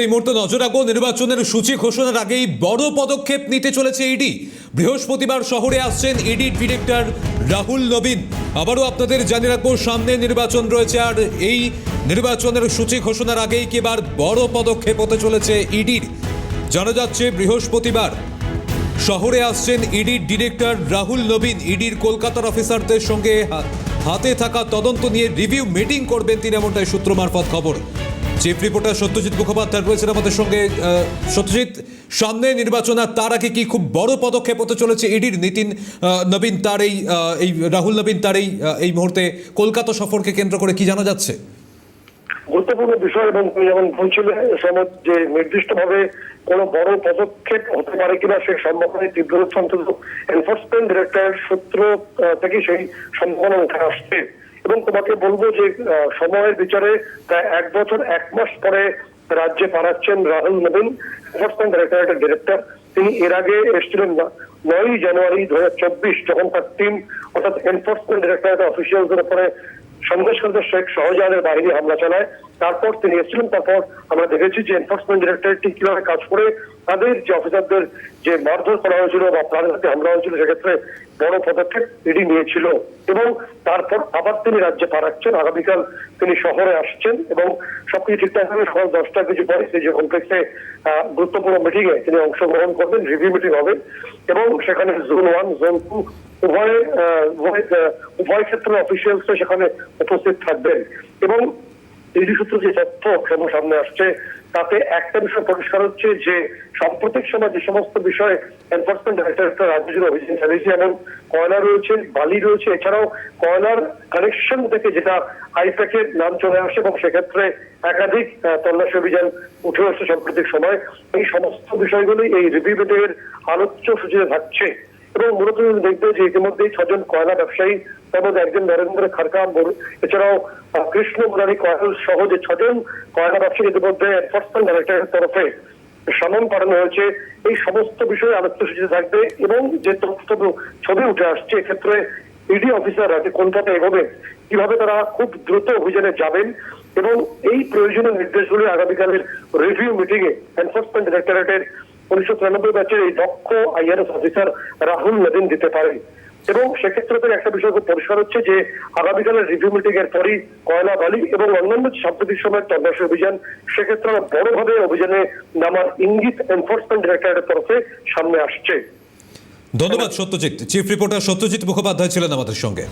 এই মুহূর্তে নজর রাখব, নির্বাচনের সূচি ঘোষণার আগেই বড় পদক্ষেপ নিতে চলেছে ইডি বৃহস্পতিবার শহরে আসছেন ইডি ডিরেক্টর রাহুল নবীন। আবারও আপনাদের জানিয়ে রাখব, সামনে নির্বাচন রয়েছে আর এই নির্বাচনের সূচি ঘোষণার আগেই কি এবার বড় পদক্ষেপ হতে চলেছে ইডির জানা যাচ্ছে, বৃহস্পতিবার শহরে আসছেন ইডির ডিরেক্টর রাহুল নবীন। ইডির কলকাতার অফিসারদের সঙ্গে হাতে থাকা তদন্ত নিয়ে রিভিউ মিটিং করবেন তিনি এমনটাই সূত্র মারফত খবর। চিফ রিপোর্টার সত্যজিৎ মুখোপাধ্যায় রয়েছেন আমাদের সঙ্গে। সত্যজিৎ সামনে নির্বাচন, আর তার আগে কি খুব বড় পদক্ষেপ হতে চলেছে ইডির নীতিন নবীন, তার এই এই রাহুল নবীন, তার এই এই মুহূর্তে কলকাতা সফরকে কেন্দ্র করে কি জানা যাচ্ছে? গুরুত্বপূর্ণ বিষয় এবং তুমি যেমন বলছিলে যে নির্দিষ্টভাবে কোন বড় পদক্ষেপ হতে পারে কিনা সেই সম্ভাবনায় তীব্র। অন্তত এনফোর্সমেন্ট ডিরেক্টর সূত্র থেকে সেই সম্ভাবনা উঠে আসছে। এবং তোমাকে বলব যে সময়ের বিচারে প্রায় এক বছর, এক মাস পরে রাজ্যে পাড়াচ্ছেন রাহুল নবীন এনফোর্সমেন্ট ডাইরেক্টরেটের ডিরেক্টর তিনি এর আগে এসেছিলেন না নয়ই জানুয়ারি দু হাজার চব্বিশ, যখন তার টিম অর্থাৎ এনফোর্সমেন্ট ডিরেক্টরেট অফিসিয়ালদের উপরে সন্দেশকারীদের শেখ শাহজাহানের বাহিনী হামলা চালায়। তারপর তিনি এসেছিলেন তারপর আমরা দেখেছি যে এনফোর্সমেন্ট ডিরেক্টরেটটি কীভাবে কাজ করে তাদের যে অফিসারদের যে মারধর করা হয়েছিল বা প্রাণঘাতী হামলা হয়েছিল সেক্ষেত্রে বড় পদক্ষেপ ইডি নিয়েছিল এবং তারপর আবার তিনি রাজ্যে পাঠাচ্ছেন আগামীকাল তিনি শহরে আসছেন এবং সবকিছু ঠিকঠাক হবে সকাল দশটার কিছু পরে সেই যে কমপ্লেক্সে গুরুত্বপূর্ণ মিটিং এ তিনি অংশগ্রহণ করবেন রিভিউ মিটিং হবে এবং সেখানে জোন ওয়ান জোন টু উভয় উভয় আহ, উভয় ক্ষেত্রের অফিসিয়ালস সেখানে উপস্থিত থাকবেন এবং ইডি সূত্র যে তথ্য ক্রম সামনে আসছে, তাতে একটা বিষয় পরিষ্কার হচ্ছে যে সাম্প্রতিক সময় যে সমস্ত বিষয়ে এনফোর্সমেন্ট ডাইরেক্টরেট রাজ্য জুড়ে অভিযান চালিয়েছে, যেমন কয়লা রয়েছে, বালি রয়েছে, এছাড়াও কয়লার কানেকশন থেকে যেটা আইপ্যাকের নাম চলে আসে এবং সেক্ষেত্রে একাধিক তল্লাশি অভিযান উঠে আসছে সাম্প্রতিক সময়। এই সমস্ত বিষয়গুলি এই রিভিউ মিটিংয়ের আলোচ্য সূচিতে থাকছে। এবং মূলত দেখবে যে ইতিমধ্যেই ছজন কয়লা ব্যবসায়ী তার মধ্যে একজন নরেন্দ্র খারকাম এছাড়াও কৃষ্ণ মুরারি কয়ল সহ যে ছজন কয়লা ব্যবসায়ী ইতিমধ্যে এনফোর্সমেন্ট ডাইরেক্টরের তরফে সমন করানো হয়েছে, এই সমস্ত বিষয়ে আলোচ্য সূচিতে থাকবে এবং যে তথ্য ছবি উঠে আসছে, এক্ষেত্রে ইডি অফিসাররা যে কোন পথে এগোবে, কীভাবে তারা খুব দ্রুত অভিযানে যাবেন এবং এই প্রয়োজনীয় নির্দেশগুলি আগামীকালের রিভিউ মিটিং এ এনফোর্সমেন্ট ডিরেক্টরেটের উনিশশো তিরানব্বই ব্যাচের এই দক্ষ আইআরএস অফিসার রাহুল নদীন দিতে পারেন এবং সেক্ষেত্রে থেকে একটা বিষয় খুব পরিষ্কার হচ্ছে যে, আগামীকালের রিভিউ মিটিং এর পরই কয়লা বালি এবং অন্যান্য সাম্প্রতিক সময়ের তল্লাশি অভিযান, সেক্ষেত্রে আমরা বড়ভাবে অভিযানে নামার ইঙ্গিত এনফোর্সমেন্ট ডিরেক্টরেটের তরফে সামনে আসছে। ধন্যবাদ, সত্যজিৎ। চিফ রিপোর্টার সত্যজিৎ মুখোপাধ্যায় ছিলেন আমাদের সঙ্গে।